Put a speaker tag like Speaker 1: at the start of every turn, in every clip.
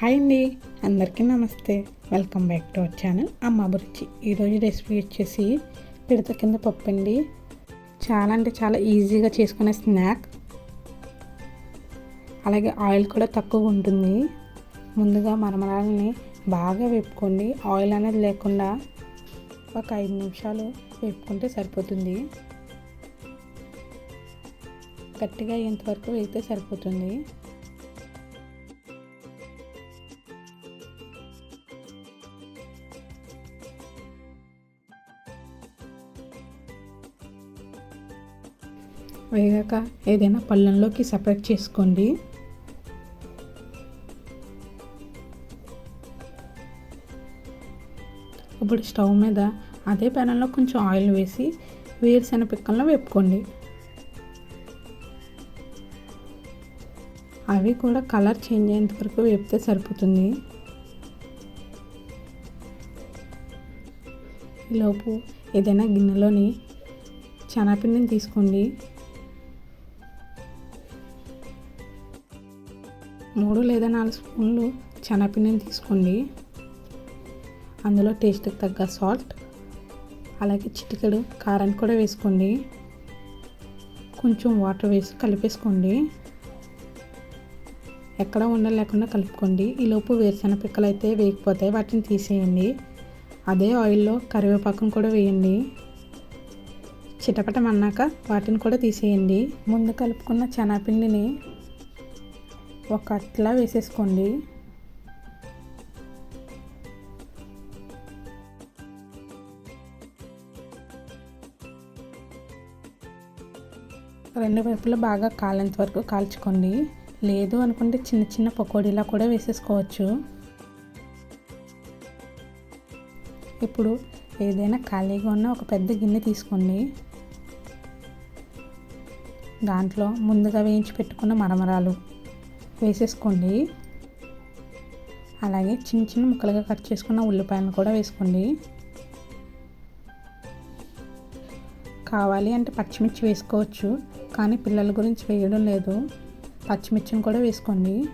Speaker 1: Hi అండి. అందరికీ నమస్తే. Welcome back to our channel Amma Abhiruchi ఈరోజు రెసిపీ వచ్చేసి పిడత కింద పప్పు అండి చాలా అంటే చాలా ఈజీగా చేసుకునే స్నాక్ అలాగే ఆయిల్ కూడా తక్కువ ఉంటుంది. ముందుగా మరమరాలని బాగా వేపుకోండి. ఆయిల్ అనేది లేకుండా ఒక ఐదు నిమిషాలు వేపుకుంటే సరిపోతుంది. గట్టిగా అయ్యేంతవరకు వేస్తే సరిపోతుంది. వేగాక ఏదైనా పళ్ళంలోకి సపరేట్ చేసుకోండి. ఇప్పుడు స్టవ్ మీద అదే పెనంలో కొంచెం ఆయిల్ వేసి వేరుశెనగ పిక్కలను వేపుకోండి. అవి కూడా కలర్ చేంజ్ అయ్యేంత వరకు వేపితే సరిపోతుంది. ఈలోపు ఏదైనా గిన్నెలోని శనగపిండిని తీసుకోండి. మూడు లేదా నాలుగు స్పూన్లు శనగపిండిని తీసుకోండి. అందులో టేస్ట్కి తగ్గ సాల్ట్ అలాగే చిటికెడు కారాన్ని కూడా వేసుకోండి. కొంచెం వాటర్ వేసి కలిపేసుకోండి. ఎక్కడ ఉండలు లేకుండా కలుపుకోండి. ఈలోపు వేరుశెనగ పిక్కలు అయితే వేగిపోతాయి. వాటిని తీసేయండి. అదే ఆయిల్లో కరివేపాకును కూడా వేయండి. చిటపటం అన్నాక వాటిని కూడా తీసేయండి. ముందు కలుపుకున్న శనగపిండిని ఒక అట్లా వేసేసుకోండి. రెండు వైపులా బాగా కాలేంత వరకు కాల్చుకోండి. లేదు అనుకుంటే చిన్న చిన్న పకోడీలా కూడా వేసేసుకోవచ్చు. ఇప్పుడు ఏదైనా ఖాళీగా ఉన్న ఒక పెద్ద గిన్నె తీసుకోండి. దాంట్లో ముందుగా వేయించి పెట్టుకున్న మరమరాలు. వేసేసుకోండి. అలాగే చిన్న చిన్న ముక్కలుగా కట్ చేసుకున్న ఉల్లిపాయలను కూడా వేసుకోండి. కావాలి అంటే పచ్చిమిర్చి వేసుకోవచ్చు కానీ పిల్లల గురించి వేయడం లేదు. పచ్చిమిర్చిని కూడా వేసుకోండి.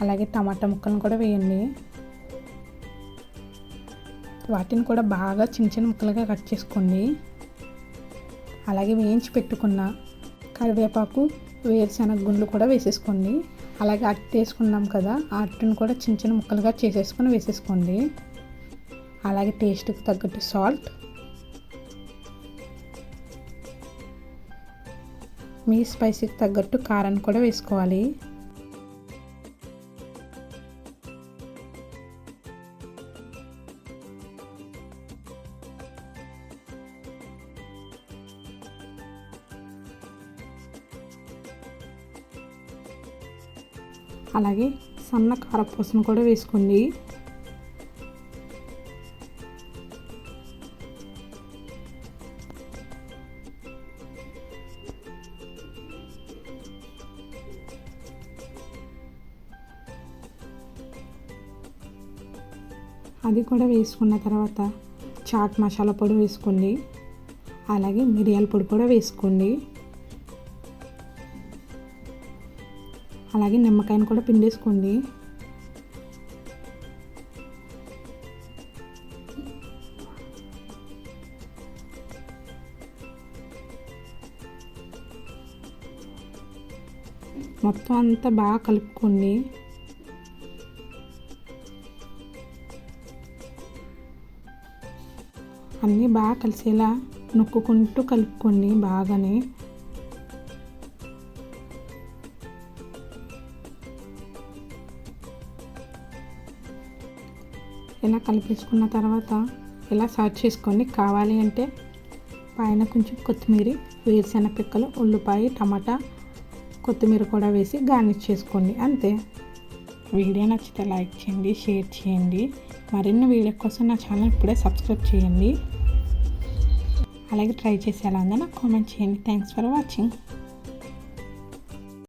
Speaker 1: అలాగే టమాటా ముక్కలను కూడా వేయండి. వాటిని కూడా బాగా చిన్న చిన్న ముక్కలుగా కట్ చేసుకోండి. అలాగే వేయించి పెట్టుకున్న కరివేపాకు వేరుశనగ గుండ్లు కూడా వేసేసుకోండి. అలాగే అట్టు వేసుకున్నాం కదా ఆ అట్టును కూడా చిన్న చిన్న ముక్కలుగా చేసేసుకొని వేసేసుకోండి. అలాగే టేస్ట్కి తగ్గట్టు సాల్ట్. మీ స్పైసీకి తగ్గట్టు కారాన్ని కూడా వేసుకోవాలి. అలాగే సన్న కారపూసను కూడా వేసుకోండి. అది కూడా వేసుకున్న తర్వాత చాట్ మసాలా పొడి వేసుకోండి. అలాగే మిరియాల పొడి కూడా వేసుకోండి. అలాగే నిమ్మకాయను కూడా పిండేసుకోండి. మొత్తం అంతా బాగా కలుపుకోండి. అన్నీ బాగా కలిసేలా నొక్కుకుంటూ కలుపుకోండి బాగానే. ఇలా కలిపేసుకున్న తర్వాత ఇలా సర్వ్ చేసుకోండి కావాలి అంటే పైన కొంచెం కొత్తిమీర వేరుశెనగ పిక్కలు ఉల్లిపాయ టమాటా కొత్తిమీర కూడా వేసి గార్నిష్ చేసుకోండి. అంతే. వీడియో నచ్చితే లైక్ చేయండి షేర్ చేయండి. మరిన్ని వీడియో కోసం నా ఛానల్ ఇప్పుడే సబ్స్క్రైబ్ చేయండి. అలాగే ట్రై చేసి ఎలా ఉందో నాకు కామెంట్ చేయండి. Thanks for watching.